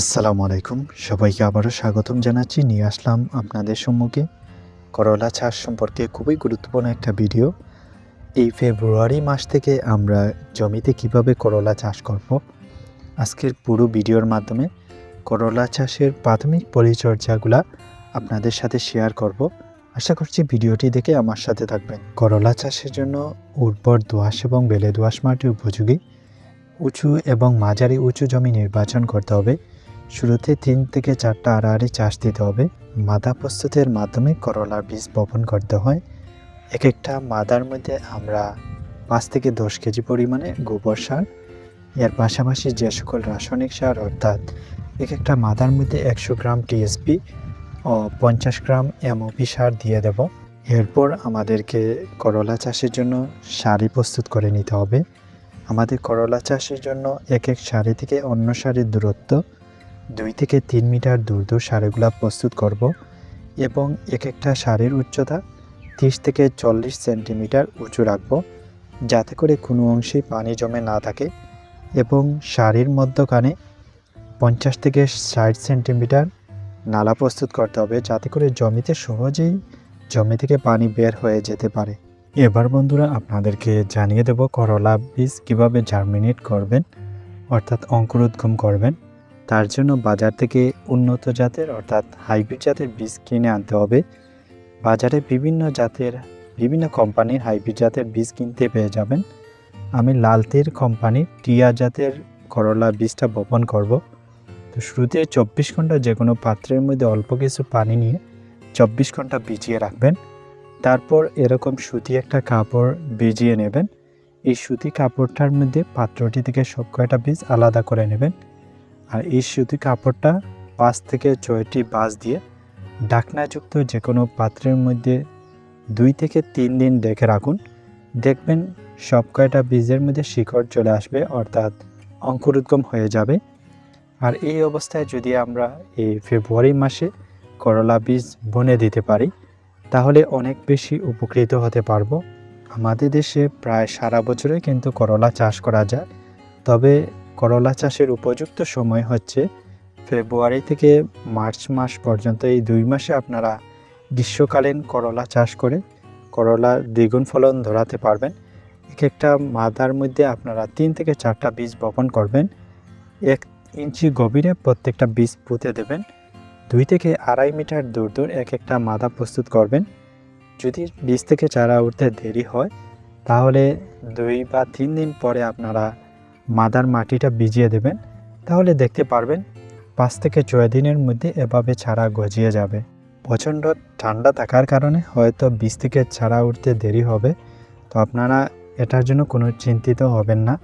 আসসালামু আলাইকুম। সবাইকে আবারও স্বাগতম জানাচ্ছি। নিয়ে আসলাম আপনাদের সম্মুখে করলা চাষ সম্পর্কে খুবই গুরুত্বপূর্ণ একটা ভিডিও। এই ফেব্রুয়ারি মাস থেকে আমরা জমিতে কীভাবে করলা চাষ করব, আজকের পুরো ভিডিওর মাধ্যমে করলা চাষের প্রাথমিক পরিচর্যাগুলা আপনাদের সাথে শেয়ার করব। আশা করছি ভিডিওটি দেখে আমার সাথে থাকবেন। করলা চাষের জন্য উর্বর দোআঁশ এবং বেলে দোআঁশ মাটি উপযোগী। উঁচু এবং মাঝারি উঁচু জমি নির্বাচন করতে হবে। শুরুতে তিন থেকে চারটা আড়াআড়ি চাষ দিতে হবে। মাদা প্রস্তুতের মাধ্যমে করলার বীজ বপন করতে হয়। এক একটা মাদার মধ্যে আমরা পাঁচ থেকে দশ কেজি পরিমাণে গোবর সার, এর পাশাপাশি যে সকল রাসায়নিক সার, অর্থাৎ এক একটা মাদার মধ্যে একশো গ্রাম টিএসপি ও পঞ্চাশ গ্রাম এমওপি সার দিয়ে দেব। এরপর আমাদেরকে করলা চাষের জন্য সারি প্রস্তুত করে নিতে হবে। আমাদের করলা চাষের জন্য এক এক সারি থেকে অন্য সারির দূরত্ব দুই থেকে তিন মিটার দূর দূর সারিগুলা প্রস্তুত করব এবং এক একটা সারির উচ্চতা তিরিশ থেকে চল্লিশ সেন্টিমিটার উঁচু রাখব যাতে করে কোনো অংশেই পানি জমে না থাকে এবং সারির মধ্যখানে পঞ্চাশ থেকে ষাট সেন্টিমিটার নালা প্রস্তুত করতে হবে যাতে করে জমিতে সহজেই জমি থেকে পানি বের হয়ে যেতে পারে। এবার বন্ধুরা আপনাদেরকে জানিয়ে দেব করলা বীজ কীভাবে জার্মিনেট করবেন, অর্থাৎ অঙ্কুরোদ্গম করবেন। তার জন্য বাজার থেকে উন্নত জাতের, অর্থাৎ হাইব্রিড জাতের বীজ কিনে আনতে হবে। বাজারে বিভিন্ন জাতের, বিভিন্ন কোম্পানির হাইব্রিড জাতের বীজ কিনতে পেয়ে যাবেন। আমি লালতির কোম্পানির টিয়া জাতের করলা বীজটা বপন করব। তো শুরুতে চব্বিশ ঘণ্টা যে কোনো পাত্রের মধ্যে অল্প কিছু পানি নিয়ে চব্বিশ ঘণ্টা ভিজিয়ে রাখবেন। তারপর এরকম সুতি একটা কাপড় ভিজিয়ে নেবেন। এই সুতি কাপড়টার মধ্যে পাত্রটি থেকে সব কয়টা বীজ আলাদা করে নেবেন। আর এই সুতি কাপড়টা পাঁচ থেকে ছয়টি বাঁশ দিয়ে ডাকনাযুক্ত যে কোনো পাত্রের মধ্যে দুই থেকে তিন দিন রেখে রাখুন। দেখবেন সব কয়টা বীজের মধ্যে শিকড় চলে আসবে, অর্থাৎ অঙ্কুরোদ্গম হয়ে যাবে। আর এই অবস্থায় যদি আমরা এই ফেব্রুয়ারি মাসে করলা বীজ বনে দিতে পারি, তাহলে অনেক বেশি উপকৃত হতে পারব। আমাদের দেশে প্রায় সারা বছরে কিন্তু করলা চাষ করা যায়। তবে করলা চাষের উপযুক্ত সময় হচ্ছে ফেব্রুয়ারি থেকে মার্চ মাস পর্যন্ত। এই দুই মাসে আপনারা গ্রীষ্মকালীন করলা চাষ করে করলা দ্বিগুণ ফলন ধরাতে পারবেন। এক একটা মাদার মধ্যে আপনারা তিন থেকে চারটা বীজ বপন করবেন। এক ইঞ্চি গভীরে প্রত্যেকটা বীজ পুঁতে দেবেন। দুই থেকে আড়াই মিটার দূর দূর এক একটা মাদা প্রস্তুত করবেন। যদি বীজ থেকে চারা উঠতে দেরি হয়, তাহলে দুই বা তিন দিন পরে আপনারা মাদার মাটিটা ভিজিয়ে দেবেন, তাহলে দেখতে পারবেন পাঁচ থেকে ছয় দিনের মধ্যে এভাবে চারা গজিয়ে যাবে। প্রচণ্ড ঠান্ডা থাকার কারণে হয়তো বীজ থেকে চারা উঠতে দেরি হবে। তো আপনারা এটার জন্য কোনো চিন্তিত হবেন না।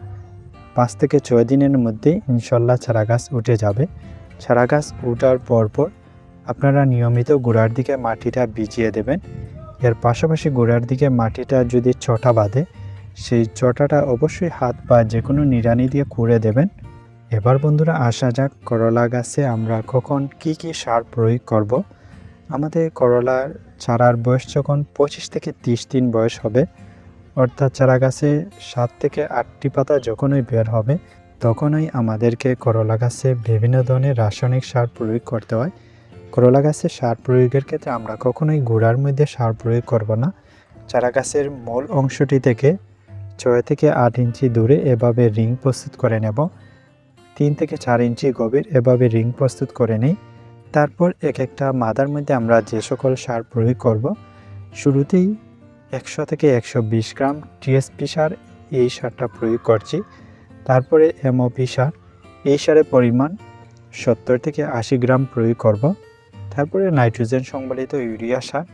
পাঁচ থেকে ছয় দিনের মধ্যেই ইনশাল্লাহ চারা গাছ উঠে যাবে। চারা গাছ উঠার পরপর আপনারা নিয়মিত গোড়ার দিকে মাটিটা ভিজিয়ে দেবেন। এর পাশাপাশি গোড়ার দিকে মাটিটা যদি ছটা বাঁধে সেই চটাটা অবশ্যই হাত বা যে কোনো নিড়ানি দিয়ে কুড়ে দেবেন। এবার বন্ধুরা আসা যাক করলা গাছে আমরা কখন কি কি সার প্রয়োগ করব। আমাদের করলার চারার বয়স যখন পঁচিশ থেকে তিরিশ দিন বয়স হবে, অর্থাৎ চারা গাছে সাত থেকে আটটি পাতা যখনই বের হবে, তখনই আমাদেরকে করলা গাছে বিভিন্ন ধরনের রাসায়নিক সার প্রয়োগ করতে হয়। করলা গাছে সার প্রয়োগের ক্ষেত্রে আমরা কখনোই গোড়ার মধ্যে সার প্রয়োগ করব না। চারা গাছের মূল অংশটি থেকে ছয় থেকে আট ইঞ্চি দূরে এভাবে রিং প্রস্তুত করে নেব। তিন থেকে চার ইঞ্চি গভীর এভাবে রিং প্রস্তুত করে নেই। তারপর এক একটা মাদার মধ্যে আমরা যে সকল সার প্রয়োগ করব, শুরুতেই একশো থেকে একশো বিশ গ্রাম টিএসপি সার এই সারটা প্রয়োগ করছি। তারপরে এমওপি সার, এই সারের পরিমাণ সত্তর থেকে আশি গ্রাম প্রয়োগ করব। তারপরে নাইট্রোজেন সংবলিত ইউরিয়া সার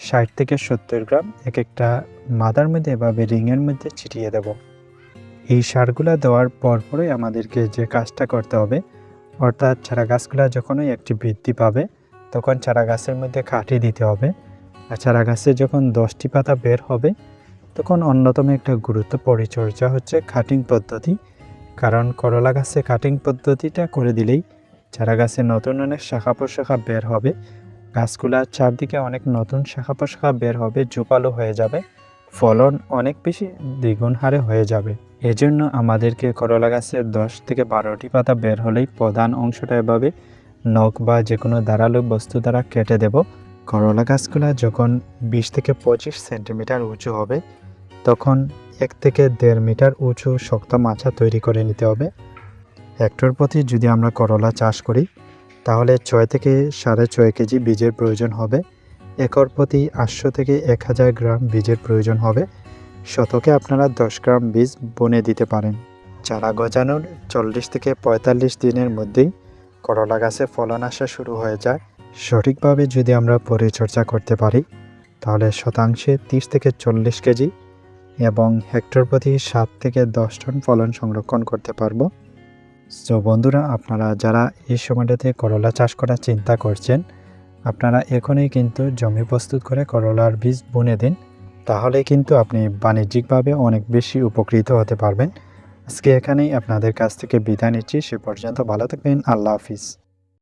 ষাট থেকে সত্তর গ্রাম এক একটা মাদার মধ্যে এভাবে রিংয়ের মধ্যে ছিটিয়ে দেব। এই সারগুলো দেওয়ার পরপরই আমাদেরকে যে কাজটা করতে হবে, অর্থাৎ চারা গাছগুলো যখনই একটি বৃদ্ধি পাবে, তখন চারা গাছের মধ্যে কাঠি দিতে হবে। আর চারা গাছে যখন দশটি পাতা বের হবে, তখন অন্যতম একটা গুরুত্ব পরিচর্যা হচ্ছে কাটিং পদ্ধতি। কারণ করলা গাছে কাটিং পদ্ধতিটা করে দিলেই চারা গাছে নতুন অনেক শাখা প্রশাখা বের হবে গাছগুলার চারদিকে অনেক নতুন শাখা প্রশাখা বের হবে, জোপালো হয়ে যাবে। ফলন অনেক বেশি দ্বিগুণ হারে হয়ে যাবে। এজন্য আমাদেরকে করলা গাছের দশ থেকে বারোটি পাতা বের হলেই প্রধান অংশটা এভাবে নখ বা যে কোনো ধারালো বস্তু দ্বারা কেটে দেব। করলা গাছগুলা যখন বিশ থেকে পঁচিশ সেন্টিমিটার উঁচু হবে, তখন এক থেকে দেড় মিটার উঁচু শক্ত মাচা তৈরি করে নিতে হবে। হেক্টর প্রতি যদি আমরা করলা চাষ করি তাহলে ছয় থেকে সাড়ে ছয় কেজি বীজের প্রয়োজন হবে। একর প্রতি আটশো থেকে এক হাজার গ্রাম বীজের প্রয়োজন হবে। শতকে আপনারা দশ গ্রাম বীজ বনে দিতে পারেন। চারা গজানোর চল্লিশ থেকে পঁয়তাল্লিশ দিনের মধ্যেই করলা গাছে ফলন আসা শুরু হয়ে যায়। সঠিকভাবে যদি আমরা পরিচর্যা করতে পারি, তাহলে শতাংশে তিরিশ থেকে চল্লিশ কেজি এবং হেক্টর প্রতি সাত থেকে দশ টন ফলন সংরক্ষণ করতে পারব। তো বন্ধুরা, আপনারা যারা এই সময়টাতে করলা চাষ করার চিন্তা করছেন, আপনারা এখনই কিন্তু জমি প্রস্তুত করে করলার বীজ বুনে দিন। তাহলে কিন্তু আপনি বাণিজ্যিকভাবে অনেক বেশি উপকৃত হতে পারবেন। আজকে এখানেই আপনাদের কাছ থেকে বিদায় নিচ্ছি। সে পর্যন্ত ভালো থাকবেন। আল্লাহ হাফিজ।